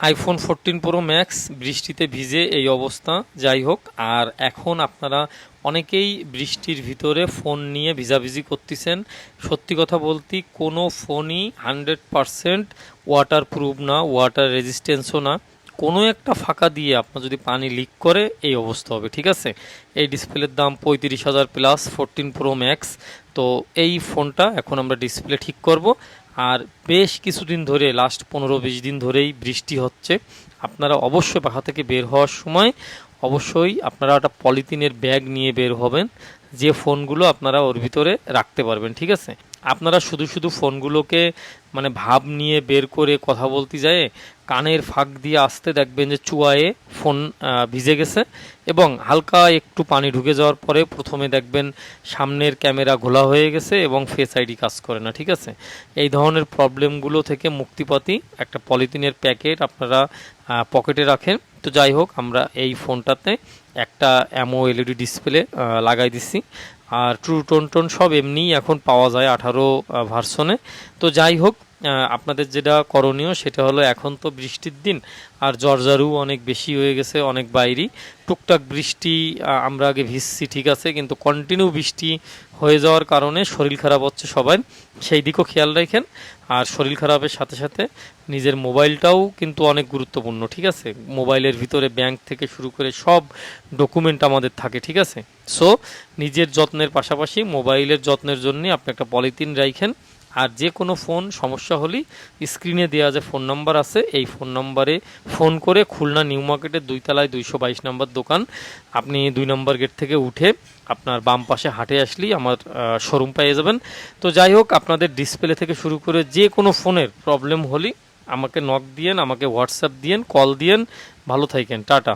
IPhone fourteen pro max বৃষ্টিতে ভিজে এই অবস্থা, যাই হোক, আর এখন আপনারা অনেকেই বৃষ্টির ভিতরে ফোন নিয়ে ভিজাভিজি করতেছেন। সত্যি কথা বলতে কোনো ফোনই হান্ড্রেড পারসেন্ট ওয়াটার প্রুফ না ওয়াটার রেজিস্ট্যান্সও না। কোনো একটা ফাঁকা দিয়ে আপনার যদি পানি লিক করে, এই অবস্থা হবে, ঠিক আছে? এই ডিসপ্লের দাম পঁয়ত্রিশ হাজার প্লাস ফোরটিন প্রো ম্যাক্স তো এই ফোনটা এখন আমরা ডিসপ্লে ঠিক করব। আর বেশ কিছুদিন ধরে লাস্ট পনেরো বিশ দিন ধরেই বৃষ্টি হচ্ছে। আপনারা অবশ্যই বাসা থেকে বের হওয়ার সময় অবশ্যই আপনারা একটা পলিথিনের ব্যাগ নিয়ে বের হবেন। যে ফোনগুলো আপনারা ওর ভিতরে রাখতে পারবেন, ঠিক আছে? আপনারা শুধু শুধু ফোনগুলোকে মানে ভাব নিয়ে বের করে কথা বলতে যায় কানের ফাঁক দিয়ে আসতে দেখবেন যে চুয়ায়ে ফোন ভিজে গেছে এবং হালকা একটু পানি ঢুকে যাওয়ার পরে প্রথমে দেখবেন সামনের ক্যামেরা ঘোলা হয়ে গেছে এবং ফেস আইডি কাজ করে না, ঠিক আছে? এই ধরনের প্রবলেমগুলো থেকে মুক্তিপাতি একটা পলিথিনের প্যাকেট আপনারা পকেটে রাখেন। তো যাই হোক, আমরা এই ফোনটাতে একটা অ্যামো এলইডি ডিসপ্লে লাগাই দিচ্ছি আর ট্রু টোন টোন সব এমনিই এখন পাওয়া যায় আঠারো ভার্সনে তো যাই হোক আপনাদের যেটা করণীয় সেটা হলো এখন তো বৃষ্টির দিন, আর জর্জারু অনেক বেশি হয়ে গেছে, অনেক বাইরেই টুকটাক বৃষ্টি আমরা আগে ভিজছি, ঠিক আছে, কিন্তু কন্টিনিউ বৃষ্টি হয়ে যাওয়ার কারণে শরীর খারাপ হচ্ছে সবাই। সেই দিকও খেয়াল রাখেন। আর শরীর খারাপের সাথে সাথে নিজের মোবাইলটাও কিন্তু অনেক গুরুত্বপূর্ণ, ঠিক আছে? মোবাইলের ভিতরে ব্যাংক থেকে শুরু করে সব ডকুমেন্ট আমাদের থাকে, ঠিক আছে? সো নিজের যত্নের পাশাপাশি মোবাইলের যত্নের জন্য আপনি একটা পলিথিন রাখেন আর যে কোনো ফোন সমস্যা হলেই স্ক্রিনে দেওয়া যে ফোন নাম্বার আছে, এই ফোন নাম্বারে ফোন করে খুলনা নিউ মার্কেটের দুই তলায় দুইশো বাইশ নম্বর দোকান। আপনি দুই নম্বর গেট থেকে উঠে আপনার বাম পাশে হাঁটে আসলেই আমার শোরুম পেয়ে যাবেন। তো যাই হোক, আপনাদের ডিসপ্লে থেকে শুরু করে যে কোনো ফোনের প্রবলেম হলেই আমাকে নক দিয়েন, আমাকে হোয়াটসঅ্যাপ দিয়েন কল দিয়েন। ভালো থাকেন, টাটা।